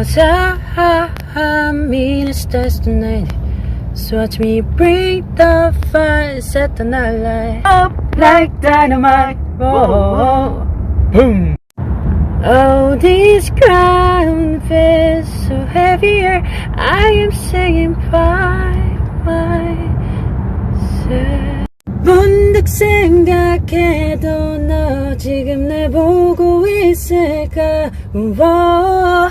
Cause I time is destiny. So watch me bring the fire, set the night light up like dynamite. Whoa. Boom. Oh, this ground feels so heavier. I am singing by myself. 문득 생각해도 너 지금 내 보고 있을까? 우와.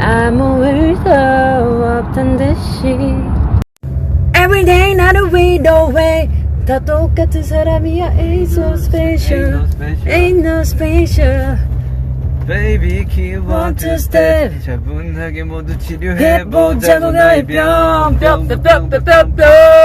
아무 일도 없던 듯이 Every day not a way no way 다 똑같은 사람이야 Ain't so special Ain't no special Baby keep on to step 차분하게 모두 치료해보자고 나의 병 뿅뿅뿅뿅뿅